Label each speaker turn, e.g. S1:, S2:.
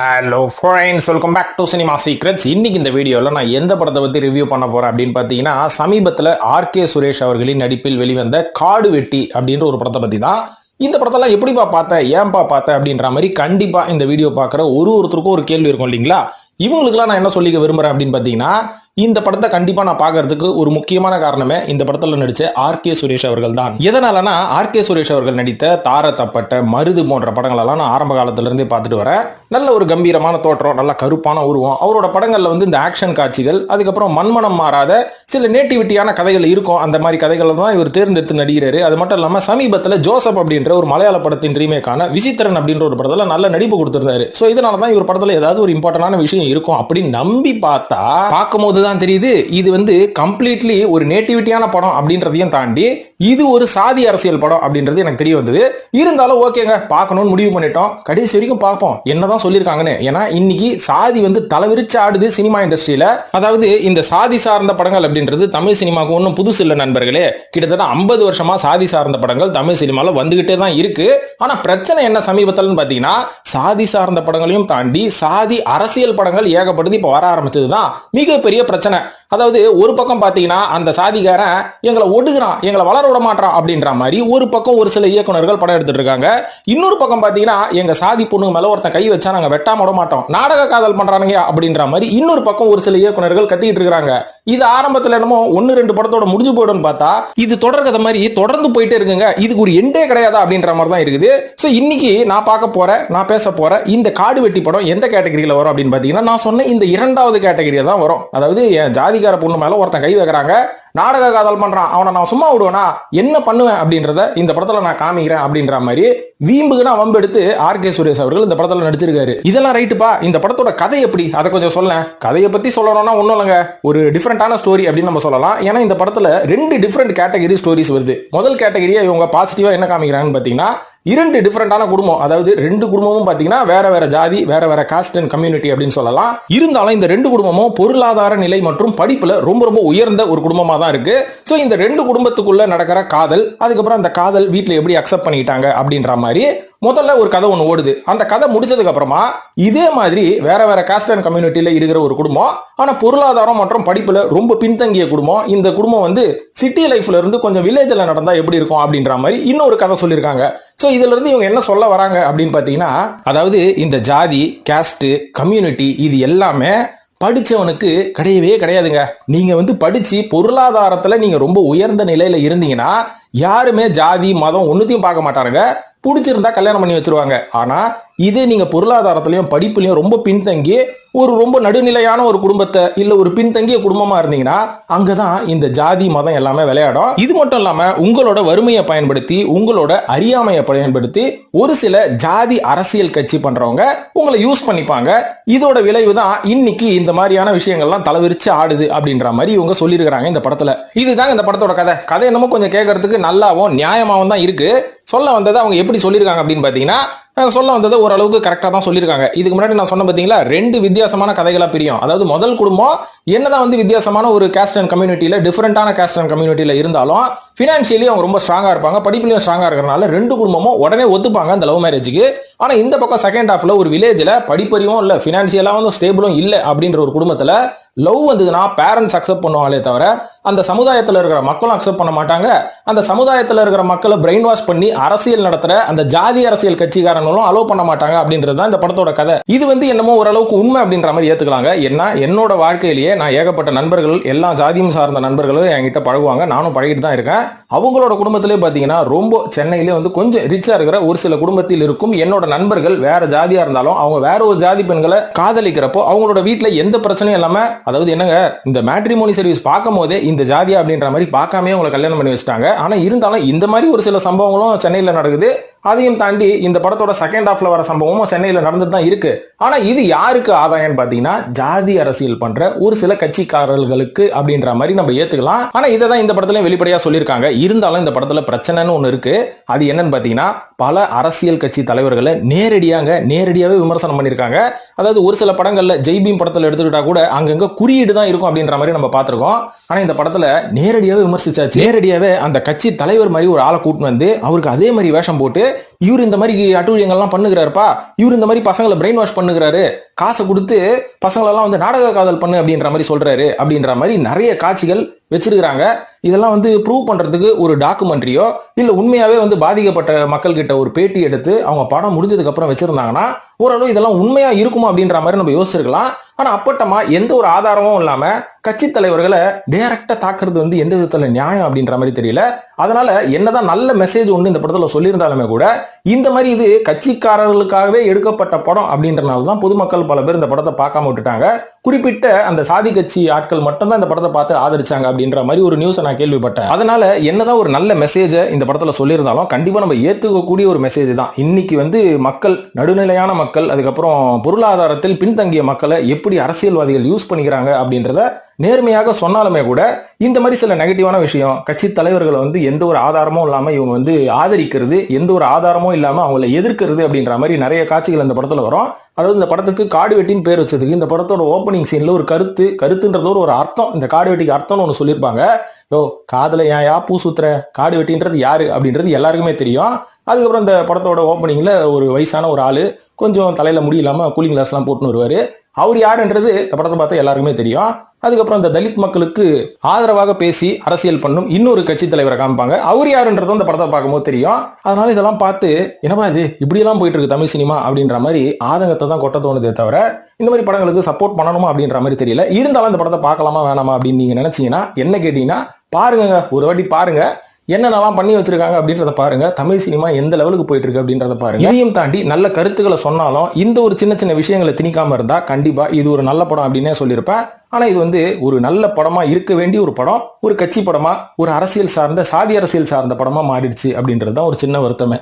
S1: Hello friends welcome back to cinema secrets இன்னைக்கு இந்த வீடியோவில் நான் எந்த படத்தை பற்றி ரிவ்யூ பண்ண போறேன் அப்படின்னு பார்த்தீங்கன்னா சமீபத்தில் ஆர்கே சுரேஷ் அவர்களின் நடிப்பில் வெளிவந்த காடு வெட்டி அப்படின்ற ஒரு படத்தை பற்றி தான். இந்த படத்தெல்லாம் எப்படிப்பா பார்த்த ஏன்பா பார்த்த அப்படின்ற மாதிரி கண்டிப்பாக இந்த வீடியோ பார்க்குற ஒரு ஒருத்தருக்கும் ஒரு கேள்வி இருக்கும் இல்லைங்களா? இவங்களுக்குலாம் நான் என்ன சொல்லிக்க விரும்புறேன் அப்படின்னு பார்த்தீங்கன்னா இந்த படத்தை கண்டிப்பா நான் பார்க்கறதுக்கு ஒரு முக்கியமான காரணமே இந்த படத்துல நடிச்ச ஆர் கே சுரேஷ் அவர்கள் தான் எதனாலனா ஆர் கே சுரேஷ் அவர்கள் நடித்த தார தப்பட்ட மருது போன்ற படங்கள் எல்லாம் நான் ஆரம்ப காலத்துல இருந்தே பார்த்துட்டு வரேன் நல்ல ஒரு கம்பீரமான தோற்றம் நல்ல கருப்பான உருவம் அவரோட படங்கள்ல வந்து இந்த ஆக்ஷன் காட்சிகள் அதுக்கப்புறம் மண்மனம் மாறாத சில நேட்டிவிட்டியான கதைகள் இருக்கும். அந்த மாதிரி கதைகளை தான் இவர் தேர்ந்தெடுத்து நடிகிறாரு அது மட்டும் இல்லாம சமீபத்துல ஜோசப் அப்படின்ற ஒரு மலையாள படத்தின் ரீமேக்கான விசித்திரன் அப்படின்ற ஒரு படத்துல நல்ல நடிப்பு கொடுத்திருந்தாரு. சோ இதனால தான் இவர் படத்துல ஏதாவது ஒரு இம்பார்ட்டன்டான விஷயம் இருக்கும் அப்படின்னு நம்பி பார்த்தா பார்க்கும்போது தான் தெரியுது. இது வந்து கம்ப்ளீட்லி ஒரு நேட்டிவிட்டியான படம் அப்படின்றதையும் தாண்டி இது ஒரு சாதி அரசியல் படம் அப்படின்றது எனக்கு தெரிய வந்தது. இருந்தாலும் ஓகேங்க பார்க்கணும்னு முடிவு பண்ணிட்டோம். கடைசி வரைக்கும் பார்ப்போம். என்னதான் சொல்லியிருக்காங்கன்னு. ஏன்னா இன்னைக்கு சாதி வந்து தலைவிரிச்சு ஆடுது சினிமா இண்டஸ்ட்ரியில. அதாவது இந்த சாதி சார்ந்த படங்கள் அப்படின்றது தமிழ் சினிமாவுக்கு ஒன்றும் புதுசு இல்லை நண்பர்களே. கிட்டத்தட்ட ஐம்பது வருஷமா சாதி சார்ந்த படங்கள் தமிழ் சினிமாவில் வந்துகிட்டே தான் இருக்கு. ஆனா பிரச்சனை என்ன சமீபத்தில்னு பாத்தீங்கன்னா சாதி சார்ந்த படங்களையும் தாண்டி சாதி அரசியல் படங்கள் ஏகப்படுத்தி இப்போ வர ஆரம்பிச்சதுதான். மிகப்பெரிய பிரச்சனை. அதாவது ஒரு பக்கம் பாத்தீங்கன்னா அந்த சாதிகாரன் எங்களை ஒடுகிறான் எங்களை வளர விட மாட்டான் அப்படின்ற மாதிரி ஒரு பக்கம் ஒரு சில இயக்குனர்கள் படம் எடுத்துட்டு இருக்காங்க. இன்னொரு பக்கம் பாத்தீங்கன்னா எங்க சாதி பொண்ணுங்க மேல ஒருத்தன் கை வச்சா நாங்க வெட்டாம விட மாட்டோம். நாடக காதல் பண்றானுங்க அப்படின்ற மாதிரி இன்னொரு பக்கம் ஒரு சில இயக்குனர்கள் கத்திக்கிட்டு இருக்காங்க. இது ஆரம்பத்துல என்னமோ ஒன்னு ரெண்டு படத்தோட முடிஞ்சு போயிடும்னு பார்த்தா இது தொடர்கத மாதிரி தொடர்ந்து போயிட்டே இருக்குங்க. இதுக்கு ஒரு எண்டே கிடையாதா அப்படின்ற மாதிரி தான் இருக்குது. ஸோ இன்னைக்கு நான் பார்க்க போறேன் நான் பேச போறேன் இந்த காடு வெட்டி படம் எந்த கேட்டகரியில வரும் அப்படின்னு பாத்தீங்கன்னா நான் சொன்ன இந்த இரண்டாவது கேட்டகரியில தான் வரும். அதாவது என் ஜாதிகார பொண்ணு மேல ஒருத்தன் கை வைக்கிறாங்க. நாடக காதல் பண்றான் அவனை நான் சும்மா விடுவேனா? என்ன பண்ணுவேன் அப்படின்றத இந்த படத்துல நான் காமிக்கிறேன் அப்படின்ற மாதிரி வீம்புக்குனா வம்பு எடுத்து ஆர் கே சுரேஷ் அவர்கள் இந்த படத்துல நடிச்சிருக்காரு. இதெல்லாம் ரைட்டுப்பா இந்த படத்தோட கதை எப்படி? அதை கொஞ்சம் சொல்ல கதையை பத்தி சொல்லணும்னா ஒன்றும் இல்லைங்க. ஒரு டிஃப்ரெண்டான ஸ்டோரி அப்படின்னு நம்ம சொல்லலாம். ஏன்னா இந்த படத்துல ரெண்டு டிஃப்ரெண்ட் கேட்டகரி ஸ்டோரிஸ் வருது. முதல் கேட்டகரியா இவங்க பாசிட்டிவா என்ன காமிக்கிறாங்கன்னு பாத்தீங்கன்னா இரண்டு டிஃப்ரெண்டான குடும்பம். அதாவது ரெண்டு குடும்பமும் பார்த்தீங்கன்னா வேற வேற ஜாதி வேற வேற காஸ்ட் அண்ட் கம்யூனிட்டி அப்படின்னு சொல்லலாம். இருந்தாலும் இந்த ரெண்டு குடும்பமும் பொருளாதார நிலை மற்றும் படிப்புல ரொம்ப ரொம்ப உயர்ந்த ஒரு குடும்பமா தான் இருக்கு. ஸோ இந்த ரெண்டு குடும்பத்துக்குள்ள நடக்கிற காதல் அதுக்கப்புறம் அந்த காதல் வீட்டில் எப்படி அக்செப்ட் பண்ணிக்கிட்டாங்க அப்படின்ற மாதிரி முதல்ல ஒரு கதை ஒன்று ஓடுது. அந்த கதை முடிச்சதுக்கு அப்புறமா இதே மாதிரி வேற வேற காஸ்ட் அண்ட் கம்யூனிட்டியில இருக்கிற ஒரு குடும்பம் ஆனா பொருளாதாரம் மற்றும் படிப்புல ரொம்ப பின்தங்கிய குடும்பம். இந்த குடும்பம் வந்து சிட்டி லைஃப்ல இருந்து கொஞ்சம் வில்லேஜ்ல நடந்தா எப்படி இருக்கும் அப்படின்ற மாதிரி இன்னொரு கதை சொல்லியிருக்காங்க. ஸோ இதுல இருந்து இவங்க என்ன சொல்ல வராங்க அப்படின்னு பாத்தீங்கன்னா அதாவது இந்த ஜாதி கேஸ்ட் கம்யூனிட்டி இது எல்லாமே படித்தவனுக்கு கிடையவே கிடையாதுங்க. நீங்கள் வந்து படித்து பொருளாதாரத்தில் நீங்கள் ரொம்ப உயர்ந்த நிலையில் இருந்தீங்கன்னா யாருமே ஜாதி மதம் ஒன்றுத்தையும் பார்க்க மாட்டாருங்க. பிடிச்சிருந்தா கல்யாணம் பண்ணி வச்சிருவாங்க. ஆனா இதே நீங்கள் பொருளாதாரத்துலையும் படிப்புலையும் ரொம்ப பின்தங்கி ஒரு ரொம்ப நடுநிலையான ஒரு குடும்பத்தை இல்லை ஒரு பின்தங்கிய குடும்பமாக இருந்தீங்கன்னா அங்கே தான் இந்த ஜாதி மதம் எல்லாமே விளையாடும். இது மட்டும் இல்லாமல் உங்களோட வறுமையை பயன்படுத்தி உங்களோட அறியாமையை பயன்படுத்தி ஒரு சில ஜாதி அரசியல் கட்சி பண்ணுறவங்க உங்களை யூஸ் பண்ணிப்பாங்க. இதோட விளைவு தான் இன்னைக்கு இந்த மாதிரியான விஷயங்கள்லாம் தலைவிரிச்சு ஆடுது அப்படின்ற மாதிரி இவங்க சொல்லியிருக்கிறாங்க இந்த படத்தில். இதுதாங்க இந்த படத்தோட கதை. கதை என்னமோ கொஞ்சம் கேட்கறதுக்கு நல்லாவும் நியாயமாகவும் தான் இருக்குது சொல்ல வந்ததை அவங்க எப்படி சொல்லியிருக்காங்க அப்படின்னு பார்த்தீங்கன்னா சொல்ல வந்ததை ஓரளவுக்கு கரெக்டாக தான் சொல்லியிருக்காங்க. இதுக்கு முன்னாடி நான் சொன்ன பார்த்தீங்களா ரெண்டு வித்தியாசமான கதைகளாக பிரியும். அதாவது முதல் குடும்பம் என்னதான் வந்து வித்தியாசமான ஒரு கேஸ்ட் அண்ட் கம்யூனிட்டியில் டிஃபரெண்டான கேஸ்ட் அண்ட் கம்யூனிட்டியில் இருந்தாலும் ஃபினான்ஷியலி அவங்க ரொம்ப ஸ்ட்ராங்காக இருப்பாங்க படிப்புலையும் ஸ்ட்ராங்காக இருக்கிறனால ரெண்டு குடும்பமும் உடனே ஒத்துப்பாங்க அந்த லவ் மேரேஜுக்கு ஆனால் இந்த பக்கம் செகண்ட் ஹாஃப்ல ஒரு வில்லேஜில் படிப்பறிவும் இல்லை ஃபினான்ஷியலாக வந்து ஸ்டேபிளும் இல்லை அப்படின்ற ஒரு குடும்பத்தில் லவ் வந்ததுன்னா பேரண்ட்ஸ் அக்செப்ட் பண்ணுவாங்களே தவிர அந்த சமுதாயத்தில் இருக்கிற மக்களும் அக்செப்ட் பண்ண மாட்டாங்க. அந்த சமுதாயத்தில் இருக்கிற மக்களை பிரெயின் வாஷ் பண்ணி அரசியல் நடத்துற அந்த ஜாதி அரசியல் கட்சிக்காரங்களும் அலோவ் பண்ண மாட்டாங்க அப்படின்றது தான் இந்த படத்தோட கதை. இது வந்து என்னமோ ஓரளவுக்கு உண்மை அப்படின்ற மாதிரி ஏத்துக்கலாங்க. ஏன்னா என்னோட வாழ்க்கையிலேயே நான் ஏகப்பட்ட நண்பர்கள் எல்லா ஜாதியும் சார்ந்த நண்பர்களும் என்கிட்ட பழகுவாங்க. நானும் பழகிட்டு தான் இருக்கேன். அவங்களோட குடும்பத்திலே பார்த்தீங்கன்னா ரொம்ப சென்னையிலே வந்து கொஞ்சம் ரிச்சாக இருக்கிற ஒரு சில குடும்பத்தில் இருக்கும். என்னோட நண்பர்கள் வேற ஜாதியாக இருந்தாலும் அவங்க வேற ஒரு ஜாதி பெண்களை காதலிக்கிறப்போ அவங்களோட வீட்டில் எந்த பிரச்சனையும் இல்லாமல் அதாவது என்னங்க இந்த மேட்ரிமோனி சர்வீஸ் பார்க்கும் போதே இந்த ஜாதியா அப்படின்ற மாதிரி பார்க்காமே அவங்களை கல்யாணம் பண்ணி வச்சுட்டாங்க. ஆனால் இருந்தாலும் இந்த மாதிரி ஒரு சில சம்பவங்களும் சென்னையில் நடக்குது. அதையும் தாண்டி இந்த படத்தோட செகண்ட் ஹாஃப்ல வர சம்பவமும் சென்னையில் நடந்துட்டு தான் இருக்கு. ஆனா இது யாருக்கு ஆதாயம்னு பாத்தீங்கன்னா ஜாதி அரசியல் பண்ற ஒரு சில கட்சிக்காரர்களுக்கு அப்படின்ற மாதிரி நம்ம ஏத்துக்கலாம். ஆனா இதை தான் இந்த படத்துலயும் வெளிப்படையா சொல்லியிருக்காங்க. இருந்தாலும் இந்த படத்துல பிரச்சனைன்னு ஒண்ணு இருக்கு. அது என்னன்னு பாத்தீங்கன்னா பல அரசியல் கட்சி தலைவர்களை நேரடியாங்க நேரடியாவே விமர்சனம் பண்ணியிருக்காங்க. அதாவது ஒரு சில படங்கள்ல ஜெய்பீம் படத்துல எடுத்துக்கிட்டா கூட அங்கங்க குறியீடு தான் இருக்கும் அப்படின்ற மாதிரி நம்ம பார்த்திருக்கோம். ஆனா இந்த படத்துல நேரடியாவே விமர்சிச்சாச்சு. நேரடியாவே அந்த கட்சி தலைவர் மாதிரி ஒரு ஆளை கூட்டு வந்து அவருக்கு அதே மாதிரி வேஷம் போட்டு இவர் இந்த மாதிரி அட்டூழியங்கள்லாம் பண்ணுகிறாருப்பா. இவர் இந்த மாதிரி பசங்களை பிரெயின் வாஷ் பண்ணுகிறாரு. காசை கொடுத்து பசங்களெல்லாம் வந்து நாடக காதல் பண்ணு அப்படின்ற மாதிரி சொல்றாரு. அப்படின்ற மாதிரி நிறைய காட்சிகள் வச்சிருக்கிறாங்க. இதெல்லாம் வந்து ப்ரூவ் பண்றதுக்கு ஒரு டாக்குமெண்ட்ரியோ இல்ல உண்மையாவே வந்து பாதிக்கப்பட்ட மக்கள் கிட்ட ஒரு பேட்டி எடுத்து அவங்க படம் முடிஞ்சதுக்கு அப்புறம் வச்சிருந்தாங்கன்னா ஓரளவு இதெல்லாம் உண்மையா இருக்குமா அப்படின்ற மாதிரி நம்ம யோசிச்சிருக்கலாம். ஆனா அப்பட்டமா எந்த ஒரு ஆதாரமும் இல்லாம கட்சி தலைவர்களை டைரக்டா தாக்குறது வந்து எந்த விதத்துல நியாயம் அப்படின்ற மாதிரி தெரியல. அதனால என்னதான் நல்ல மெசேஜ் ஒன்று இந்த படத்துல சொல்லியிருந்தாலுமே கூட இந்த மாதிரி இது கட்சிக்காரர்களுக்காகவே எடுக்கப்பட்ட படம் அப்படின்றனால தான் பொதுமக்கள் பல பேர் இந்த படத்தை பார்க்காம விட்டுட்டாங்க. குறிப்பிட்ட அந்த சாதி கட்சி ஆட்கள் மட்டும்தான் இந்த படத்தை பார்த்து ஆதரிச்சாங்க அப்படின்ற மாதிரி ஒரு நியூஸை நான் கேள்விப்பட்டேன். அதனால என்னதான் ஒரு நல்ல மெசேஜை இந்த படத்தில் சொல்லியிருந்தாலும் கண்டிப்பாக நம்ம ஏற்றுக்கக்கூடிய ஒரு மெசேஜ் தான். இன்னைக்கு வந்து மக்கள் நடுநிலையான மக்கள் அதுக்கப்புறம் பொருளாதாரத்தில் பின்தங்கிய மக்களை எப்படி அரசியல்வாதிகள் யூஸ் பண்ணிக்கிறாங்க அப்படின்றத நேர்மையாக சொன்னாலுமே கூட இந்த மாதிரி சில நெகட்டிவான விஷயம் கட்சி தலைவர்களை வந்து எந்த ஒரு ஆதாரமும் இல்லாமல் இவங்க வந்து ஆதரிக்கிறது எந்த ஒரு ஆதாரமும் இல்லாமல் அவங்கள எதிர்க்கிறது அப்படின்ற மாதிரி நிறைய காட்சிகள் இந்த படத்தில் வரும். அதாவது இந்த படத்துக்கு காடு வெட்டின்னு பேர் வச்சதுக்கு இந்த படத்தோட ஓப்பனிங் சீனில் ஒரு கருத்து கருத்துன்றது ஒரு அர்த்தம் இந்த காடு வெட்டிக்கு அர்த்தம்னு ஒன்று சொல்லியிருப்பாங்க. யோ காதில் ஏன் யா பூ சுத்துற? காடு வெட்டின்றது யாரு? அப்படின்றது எல்லாருக்குமே தெரியும். அதுக்கப்புறம் இந்த படத்தோட ஓப்பனிங்கில் ஒரு வயசான ஒரு ஆள் கொஞ்சம் தலையில் முடியலாமல் கூலிங் கிளாஸ்லாம் போட்டுன்னு வருவார். அவர் யாருன்றது இந்த படத்தை பார்த்தா எல்லாருக்குமே தெரியும். அதுக்கப்புறம் இந்த தலித் மக்களுக்கு ஆதரவாக பேசி அரசியல் பண்ணும் இன்னொரு கட்சி தலைவரை காமிப்பாங்க. அவர் யாருன்றதும் இந்த படத்தை பார்க்கும்போது தெரியும். அதனால இதெல்லாம் பார்த்து என்னமா இது? இப்படியெல்லாம் போயிட்டு இருக்கு தமிழ் சினிமா அப்படின்ற மாதிரி ஆதங்கத்தை தான் கொட்ட தோணுதே தவிர இந்த மாதிரி படங்களுக்கு சப்போர்ட் பண்ணணுமா அப்படின்ற மாதிரி தெரியல. இருந்தாலும் இந்த படத்தை பார்க்கலாமா வேணாமா அப்படின்னு நீங்க நினைச்சீங்கன்னா என்ன கேட்டீங்கன்னா பாருங்க ஒரு வாட்டி பாருங்க. என்னென்னலாம் பண்ணி வச்சிருக்காங்க அப்படின்றத பாருங்க. தமிழ் சினிமா எந்த லெவலுக்கு போயிட்டு இருக்கு அப்படின்றத பாருங்க. இதையும் தாண்டி நல்ல கருத்துக்களை சொன்னாலும் இந்த ஒரு சின்ன சின்ன விஷயங்களை திணிக்காம இருந்தா கண்டிப்பா இது ஒரு நல்ல படம் அப்படின்னே சொல்லியிருப்பேன். ஆனா இது வந்து ஒரு நல்ல படமா இருக்க வேண்டிய ஒரு படம் ஒரு கட்சி படமா ஒரு அரசியல் சார்ந்த சாதி அரசியல் சார்ந்த படமா மாறிடுச்சு அப்படின்றது தான் ஒரு சின்ன வருத்தமே.